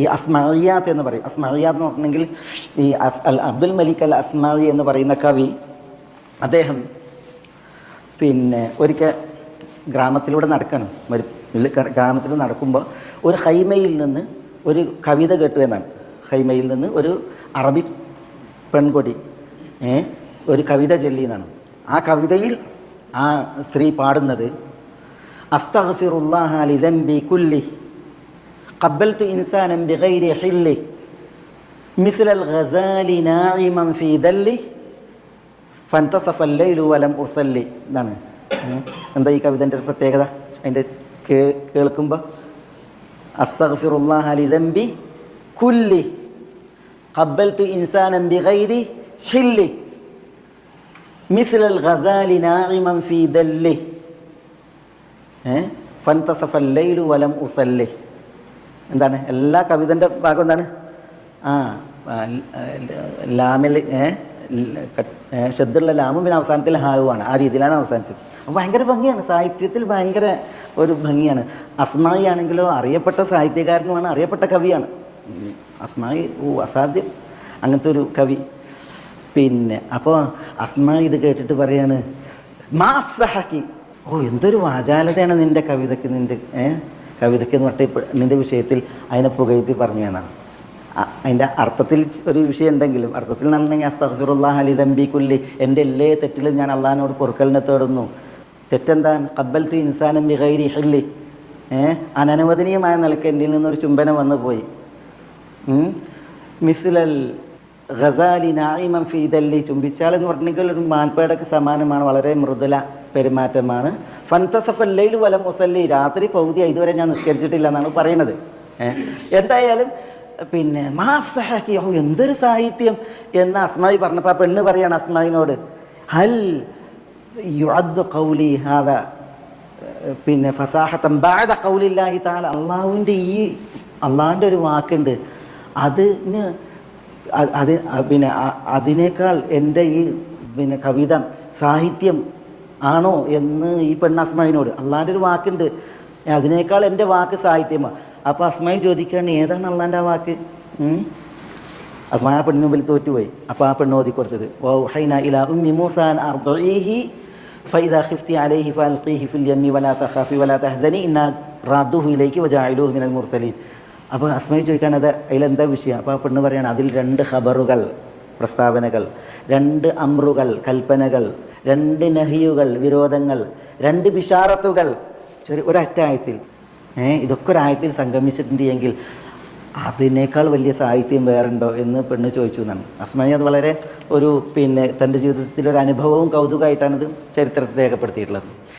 ഈ അസ്മറിയാത്ത് എന്ന് പറയും. അസ്മറിയാത്ത് എന്ന് പറഞ്ഞിട്ടുണ്ടെങ്കിൽ ഈ അസ് അൽ അബ്ദുൽ മലിക് അൽ അസ്മാറി എന്ന് പറയുന്ന കവി അദ്ദേഹം പിന്നെ ഒരിക്കൽ ഗ്രാമത്തിലൂടെ നടക്കണം. ഒരു ഗ്രാമത്തിൽ നടക്കുമ്പോൾ ഒരു ഹൈമയിൽ നിന്ന് ഒരു കവിത കേട്ടു എന്നാണ്. ഹൈമയിൽ നിന്ന് ഒരു അറബി പെൺകൊടി ഒരു കവിത ചൊല്ലി എന്നാണ്. ആ കവിതയിൽ ആ സ്ത്രീ പാടുന്നത് അസ്തഗ്ഫിറുല്ലാഹ ലിദംബി കുല്ലി قبلت إنسانا بغير حله مثل الغزال ناعما في دله ഫന്തസഫ ലൈലു വലം ഉസല്ലി ഇതാണ് ഏ? എന്താ ഈ കവിതൻ്റെ ഒരു പ്രത്യേകത അതിൻ്റെ കേ കേൾക്കുമ്പോൾ അസ്തഗ്ഫിറുല്ലാഹ ലിദംബി കുല്ലി ഖബ്ബൽതു ഇൻസാനം ബിഗൈരി ഹില്ലി മിസ്ല അൽ ഗസാലി നാഇമൻ ഫീ ദല്ലി ഏ ഫന്തസഫ ലൈലു വലം ഉസല്ലി എന്താണ്? എല്ലാ കവിതന്റെ ഭാഗം എന്താണ്? ആ ലാമിൽ ശ്രദ്ധയുള്ള ലാമും പിന്നെ അവസാനത്തിൽ ഹാവുമാണ് ആ രീതിയിലാണ് അവസാനിച്ചത്. അപ്പോൾ ഭയങ്കര ഭംഗിയാണ്. സാഹിത്യത്തിൽ ഭയങ്കര ഒരു ഭംഗിയാണ്. അസ്മായി ആണെങ്കിലോ അറിയപ്പെട്ട സാഹിത്യകാരനുമാണ് അറിയപ്പെട്ട കവിയാണ്. അസ്മായി ഓ അസാധ്യം. അങ്ങനത്തെ ഒരു കവി. പിന്നെ അപ്പോൾ അസ്മായി ഇത് കേട്ടിട്ട് പറയാണ് മാഫ് സഹാക്കി ഓ എന്തൊരു വാചാലതയാണ് നിന്റെ കവിതയ്ക്ക് നിന്റെ ഏ? കവിതയ്ക്ക് എന്ന് പറഞ്ഞിട്ട് വിഷയത്തിൽ അതിനെ പുകഴ്ത്തി പറഞ്ഞു എന്നാണ്. അതിന്റെ അർത്ഥത്തിൽ ഒരു വിഷയം ഉണ്ടെങ്കിലും അർത്ഥത്തിൽ നടന്നെങ്കിൽ അസ്തഫുറുല്ലാ അലി തമ്പി കുല്ലി. എന്റെ എല്ലാ തെറ്റിലും ഞാൻ അള്ളഹാനോട് പൊറുക്കലിനെ തേടുന്നു. തെറ്റെന്താൻ കബ്ബൽ തു ഇൻസാനം മികൈരി ഹല്ലി. അനനുവദനീയമായ നിലയ്ക്ക് എന്റെ നിന്നൊരു ചുംബനം വന്നു പോയി. മിസ്ലൽ ഖസാലി നായിമം ഫീദല്ലി. ചുംബിച്ചാൽ എന്ന് പറഞ്ഞെങ്കിൽ ഒരു മാൻപേടക്ക് സമാനമാണ്. വളരെ മൃദുല പെരുമാറ്റമാണ്. ഫന്തസഫല്ലയിൽ വല മുസല്ലി. രാത്രി പകുതി ഇതുവരെ ഞാൻ നിസ്കരിച്ചിട്ടില്ല എന്നാണ് പറയുന്നത്. എന്തായാലും പിന്നെ മാഫ് സഹാക്കി ഓ എന്തൊരു സാഹിത്യം? എന്ന് അസ്മായി പറഞ്ഞപ്പോൾ ആ പെണ്ണ് പറയാണ് അസ്മായിനോട്. ഹൽ ഖൗലി ഹാദ. പിന്നെ ഫസാഹത്തം ബാദ കൗലില്ലാഹി താല അള്ളാഹുവിന്റെ ഈ അള്ളാഹിന്റെ ഒരു വാക്കുണ്ട്. അതിന് അത് പിന്നെ അതിനേക്കാൾ എന്റെ ഈ പിന്നെ കവിത സാഹിത്യം ആണോ എന്ന് ഈ പെണ്ണ് അസ്മായിനോട്. അള്ളാന്റെ ഒരു വാക്കുണ്ട്. അതിനേക്കാൾ എന്റെ വാക്ക് സാഹിത്യമാണ് അപ്പോൾ അസ്മായി ചോദിക്കുകയാണ് ഏതാണ് അള്ളാന്റെ ആ വാക്ക്? അസ്മായ ആ പെണ്ണിന് മുമ്പിൽ തോറ്റുപോയി. അപ്പോൾ ആ പെണ്ണ് ഓതി കൊടുത്തത് ഹൈന ഇലാ ഉമ്മി മൂസാൻ അർദഈഹി ഫൈദാ ഖിഫ്തി അലൈഹി ഫൽഖീഹി ഫിൽ യമ്മി വലാ തഖാഫി വലാ തഹ്സനി ഇന്ന റാദുഹു ഇലൈകി വജാഇലുഹു മിനൽ മുർസലീൻ. അപ്പോൾ അസ്മയി ചോദിക്കാൻ അത് അതിലെന്താ വിഷയം? അപ്പോൾ ആ പെണ്ണ് പറയാണ് അതിൽ രണ്ട് ഖബറുകൾ പ്രസ്താവനകൾ രണ്ട് അമ്രുകൾ കൽപ്പനകൾ രണ്ട് നഹിയുകൾ വിരോധങ്ങൾ രണ്ട് ബിഷാറത്തുകൾ ചെറിയ ഒരറ്റായത്തിൽ ഏ ഇതൊക്കെ ഒരായത്തിൽ സംഗമിച്ചിട്ടുണ്ട് എങ്കിൽ അതിനേക്കാൾ വലിയ സാഹിത്യം വേറുണ്ടോ എന്ന് പെണ്ണ് ചോദിച്ചു എന്നാണ്. അസ്മായി അത് വളരെ ഒരു പിന്നെ തന്റെ ജീവിതത്തിലൊരു അനുഭവവും കൗതുകമായിട്ടാണ് ഇത് ചരിത്രത്തിൽ രേഖപ്പെടുത്തിയിട്ടുള്ളത്.